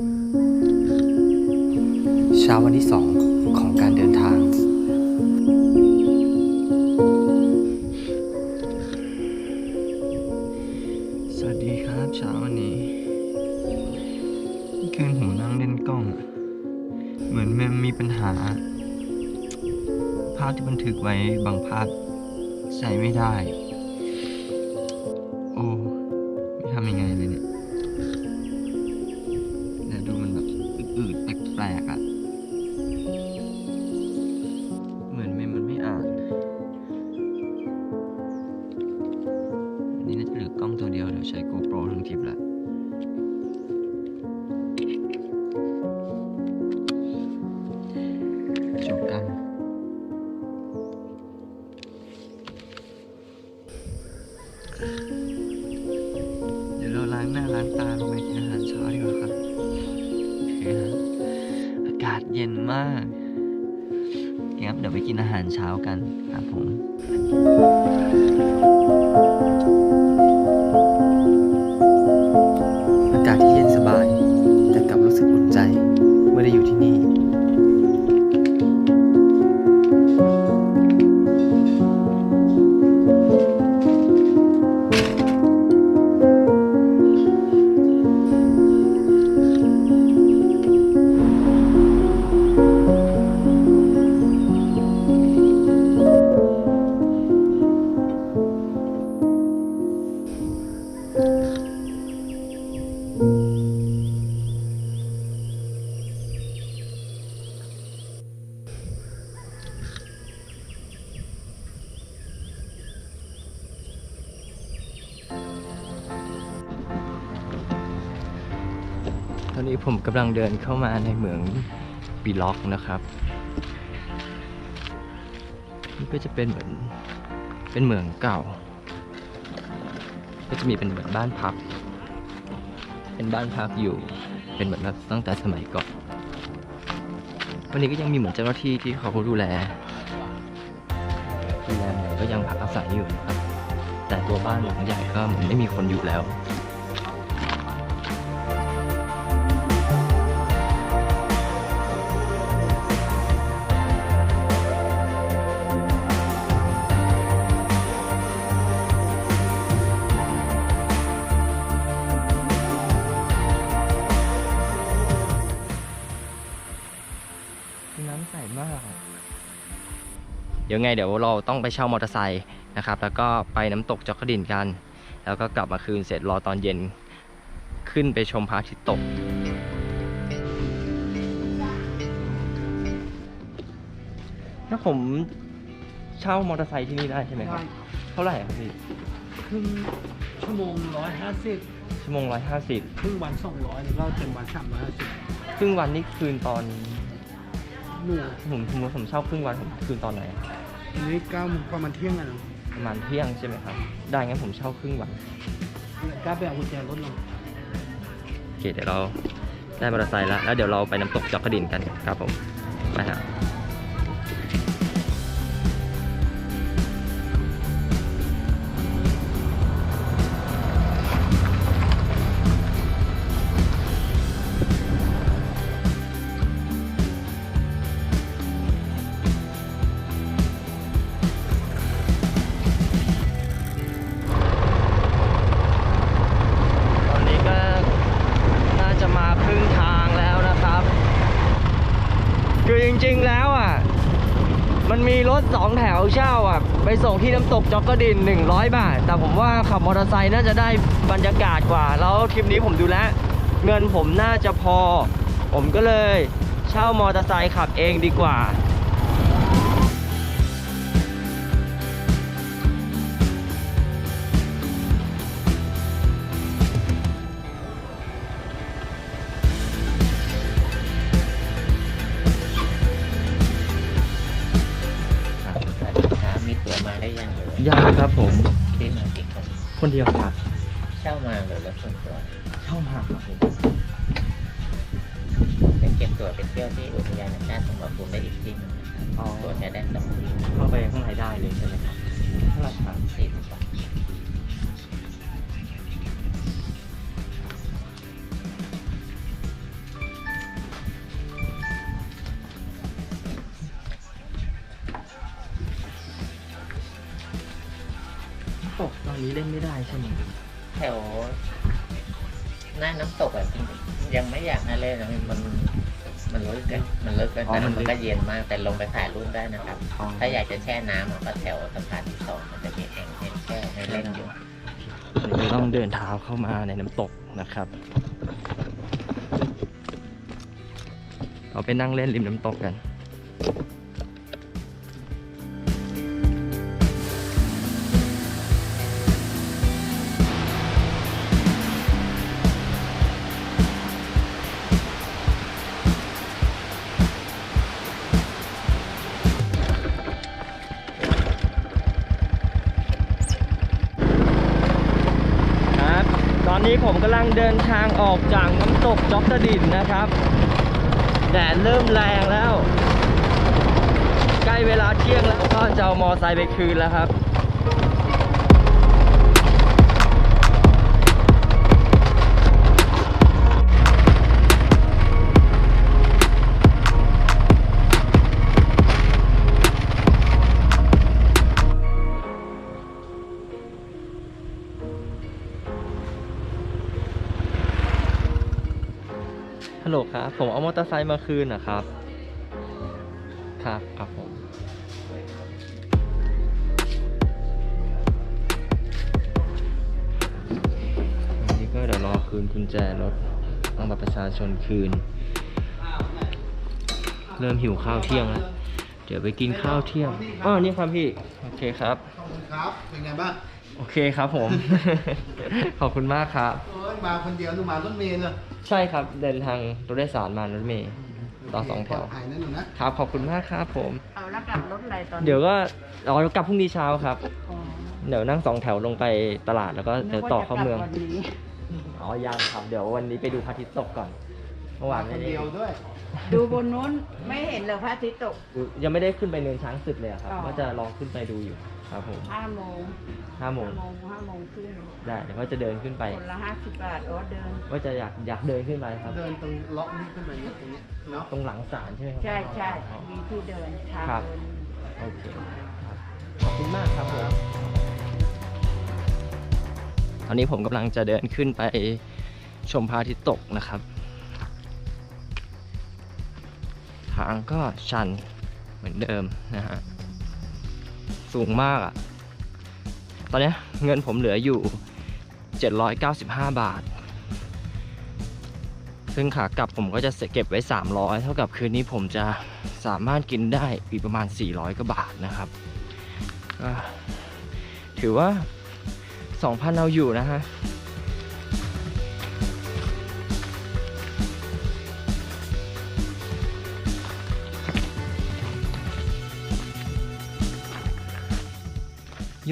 เช้าวันที่สองของการเดินทาง สวัสดีครับเช้าวันนี้คืนผมนั่งเล่นกล้องอะเหมือนมันมีปัญหา ภาพที่บันทึกไว้บางภาพใช้ไม่ได้ กัน เดี๋ยวเราล้างหน้าล้างตาลงไปกินอาหารเช้าดีกว่าครับโอเคฮะอากาศเย็นมากครับเดี๋ยวไปกินอาหารเช้ากันครับผม นี้ผมกำลังเดินเข้ามาในเหมืองปีล็อกนะครับนี่ก็จะเป็นเหมือนเป็นเหมืองเก่า ก็จะมีเป็นเหมือนบ้านพัก เป็นบ้านพักอยู่ เป็นเหมือนแบบตั้งแต่สมัยก่อน วันนี้ก็ยังมีเหมือนเจ้าหน้าที่ที่เขาดูแลดูแลเหมืองก็ยังพักอาศัยอยู่นะครับ แต่ตัวบ้านหลังใหญ่ก็เหมือนไม่มีคนอยู่แล้ว เดี๋ยวไงเดี๋ยวเราต้องไปเช่ามอเตอร์ไซค์นะครับ แล้วก็ไปน้ำตกจอกกระดินกัน แล้วก็กลับมาคืนเสร็จรอตอนเย็นขึ้นไปชมพระอาทิตย์ตกถ้าผมเช่ามอเตอร์ไซค์ที่นี่ได้ใช่ไหมครับ เท่าไหร่ครับพี่ครึ่งชั่วโมงร้อยห้าสิบชั่วโมงร้อยห้าสิบครึ่งวันสองร้อยแล้วก็เต็มวันสามร้อยห้าสิบครึ่งวันนี่คืนตอนหนูผมผมผมเช่าครึ่งวันผมคืนตอนไหน อันนี้เก้าโมงประมาณเที่ยงอะประมาณเที่ยงใช่ไหมครับ ได้งั้นผมเช่าครึ่งวันกล้าไปเอากุญแจรถลงโอเคเดี๋ยวเราได้มอเตอร์ไซค์แล้วแล้วเดี๋ยวเราไปน้ำตกจอกกระดินกันครับผมไปฮะ สองแถวเช่าอะ ไปส่งที่น้ำตกจอกกระดิน 100 บาท แต่ผมว่าขับมอเตอร์ไซค์น่าจะได้บรรยากาศกว่า แล้วทริปนี้ผมดูแลเงินผมน่าจะพอ ผมก็เลยเช่ามอเตอร์ไซค์ขับเองดีกว่า ยังหรือยังครับผมที่มากี่คนคนเดียวครับเช่ามาหรือรถส่วนตัวเช่ามาครับผมเป็นเก็บตั๋วไปเที่ยวที่อุทยานแห่งชาติสมรภูมิได้อีกที่หนึงนะครับอ๋อตั๋วใช้ได้สองที่เข้าไปข้างในได้เลยใช่ไหมครับเท่าไหร่ครับสี่ นี้เล่นไม่ได้ใช่ไหมแถวหน้าน้ำตกแบบจริงๆยังไม่อยากให้เล่นนะมันมันลึกกันมันลึกกันแต่มันก็เย็นมากแต่ลงไปถ่ายรูปได้นะครับ ถ้าอยากจะแช่น้ำก็แถวสะพานที่สองมันจะมีแอ่งให้แช่ให้เล่นอยู่เดี๋ยวต้องเดินเท้าเข้ามาในน้ำตกนะครับ เราไปนั่งเล่นริมน้ำตกกัน อนนี้ผมกำลังเดินทางออกจากน้ำตกจอกตะดินนะครับ แดดเริ่มแรงแล้ว ใกล้เวลาเที่ยงแล้วก็จะเอามอไซค์ไปคืนแล้วครับ ลโหลครับ ผมเอามอเตอร์ไซค์มาคืนนะครับ ครับครับผมอันนี้ก็เดี๋ยวรอคืนกุญแจรถต้องบัตรประชาชนคืน เริ่มหิวข้าวเที่ยงแล้ว เดี๋ยวไปกินข้าวเที่ยงอ๋อนี่ครับพี่ โอเคครับขอบคุณครับ เป็นไงบ้าง โอเคครับผม ขอบคุณมากครับ เอ้ยมาคนเดียวหรือมารถเมล์เลยใช่ครับเดินทางรถโดยสารมารถเมล์ ต่อสองแถวปลดภัยนั่นหนูนะครับ ขอบคุณมากครับผม เอาแล้วกลับรถอะไรตอนนี้เดี๋ยวก็เรากลับพรุ่งนี้เช้าครับ อ๋อเดี๋ยวนั่งสองแถวลงไปตลาดแล้วก็เดี๋ยวต่อเข้าเมือง นึกว่จะกลับวันนี้อ๋อยังครับ เดี๋ยววันนี้ไปดูพระอาทิตย์ตกก่อน เมื่อวานคไม่นได้เดียวด้วย ดูบนนู้นไม่เห็นเหรอพระอาทิตย์ตก ยังไม่ได้ขึ้นไปเนินช้างศึกเลยอะครับ อ๋อ ว่าจะลองขึ้นไปดูอยู่ ครับผมห้าโมงห้าโมงห้าโมงห้าโมงครึ่งได้เดี๋ยวก็จะเดินขึ้นไปคนละห้าสิบบาทอ๋อเดินว่าจะอยากอยากเดินขึ้นไปครับ เดินตรงเลาะนี่ขึ้นไปเนี่ยตรงเนี้ยเนาะตรงหลังศาลใช่ไหมครัใช่ใช่อ๋อมีที่เดินทางครับเดินโอเคครับขอบคุณมากครับผมตอนนี้ผมกำลังจะเดินขึ้นไปชมพระอาทิตย์ตกนะครับ ทางก็ชันเหมือนเดิมนะฮะ สูงมากอะ่ะตอนนี้เงินผมเหลืออยู่ 795 บาท ซึ่งขากลับผมก็จะเก็บไว้ 300 เท่ากับคืนนี้ผมจะสามารถกินได้อีกประมาณ 400กว่าบาทนะครับ ถือว่า 2,000 เอาอยู่นะฮะ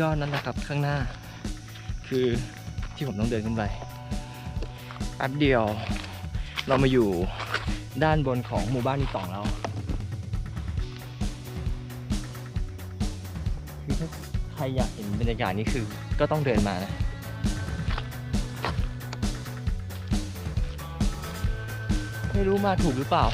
ยอดนั้นนะครับข้างหน้า คือที่ผมต้องเดินขึ้นไปแป๊บเดียว เรามาอยู่ด้านบนของหมู่บ้านอีต่องแล้วคือถ้าใครอยากเห็นบรรยากาศนี้คือก็ต้องเดินมานะไม่รู้มาถูกหรือเปล่า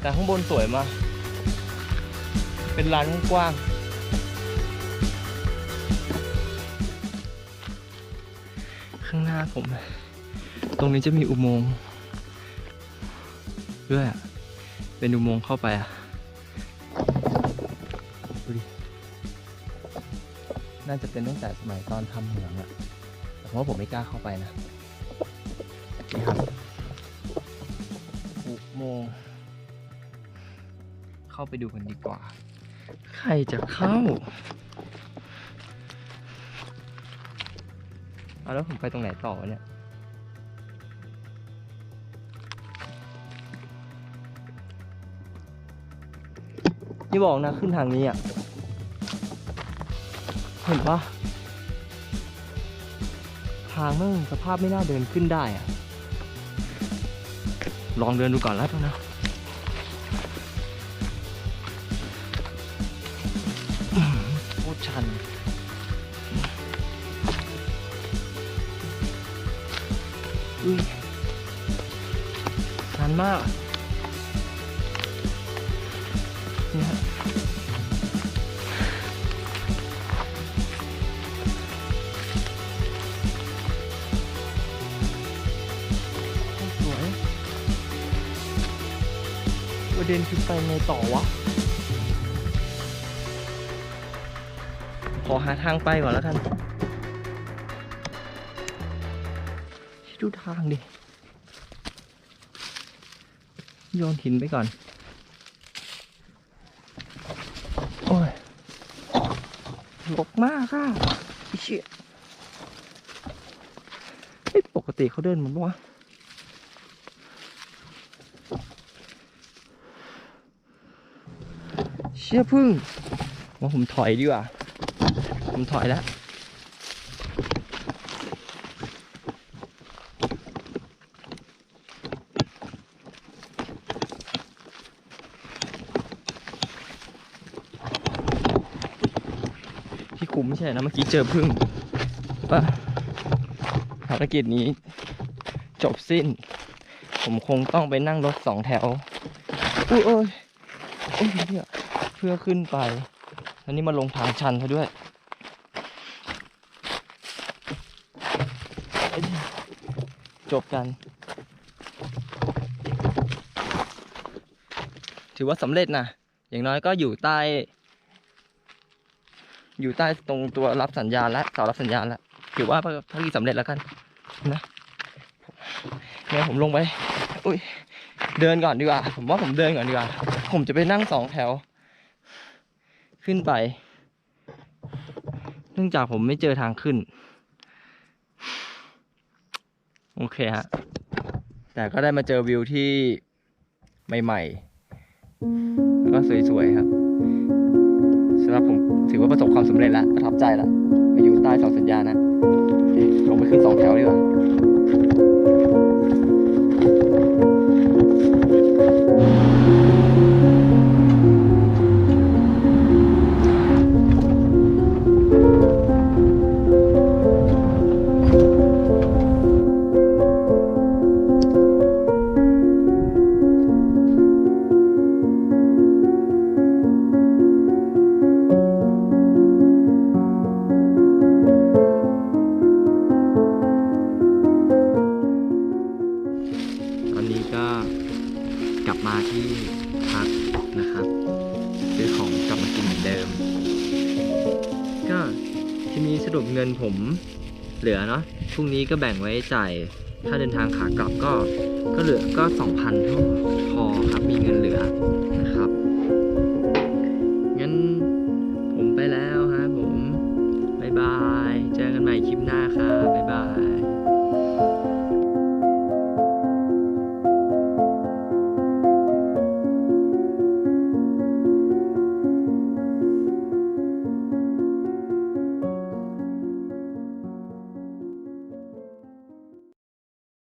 แต่ข้างบนสวยมาก เป็นร้านกว้าง ข้างหน้าผม ตรงนี้จะมีอุโมงค์ด้วยอะเป็นอุโมงค์เข้าไปอะดูดิน่าจะเป็นตั้งแต่สมัยตอนทำเหมืองอะแต่ว่าผมไม่กล้าเข้าไปนะนี่ครับอุโมงค์เข้าไปดูกันดีกว่า ใครจะเข้า เอาแล้วผมไปตรงไหนต่อวะเนี่ยอย่าบอกนะขึ้นทางนี้อะ เห็นปะทางมั่งสภาพไม่น่าเดินขึ้นได้อะ ลองเดินดูก่อนแล้วกันนะโคตรชัน อุ้ยนานมากนี่ฮะสวยประเด็นคือไปไงต่อวะ ขอหาทางไปก่อนแล้วท่าน ทางดิ โยนหินไปก่อน โอ้ยหลกมากค่ะไอ้เชี่ยเฮ้ปกติเขาเดินมือนปะวะเชี่ยพึ่งว่าผมถอยดีกว่า ผมถอยแล้ว คุ้มไม่ใช่นะเมื่อกี้เจอพึ่งว่าภารกิจนี้จบสิ้น ผมคงต้องไปนั่งรถสองแถวอุ้ยโอ้ยโอ้ยเนี่ยเพื่อขึ้นไปอันนี้มาลงทางชันซะด้วยจบกัน ถือว่าสำเร็จนะ อย่างน้อยก็อยู่ใต้ อยู่ใต้ตรงตัวรับสัญญาณและเสารับสัญญาณแล้วถือว่าภารกิจสำเร็จแล้วกันนะงั้นผมลงไป อุ้ย เดินก่อนดีกว่า ผมว่าผมเดินก่อนดีกว่า ผมจะไปนั่งสองแถว ขึ้นไป เนื่องจากผมไม่เจอทางขึ้น โอเคฮะ แต่ก็ได้มาเจอวิวที่ใหม่ ๆ แล้วก็สวย ๆ ครับสำหรับผม ถือว่าประสบความสำเร็จแล้วประทับใจแล้วมาอยู่ใต้เสาสัญญานะลงไปขึ้นสองแถวดีกว่า ผมเหลือเนาะพรุ่งนี้ก็แบ่งไว้จ่ายถ้าเดินทางขากลับก็ก็เหลือก็2,000เท่าพอครับมีเงินเหลือนะครับ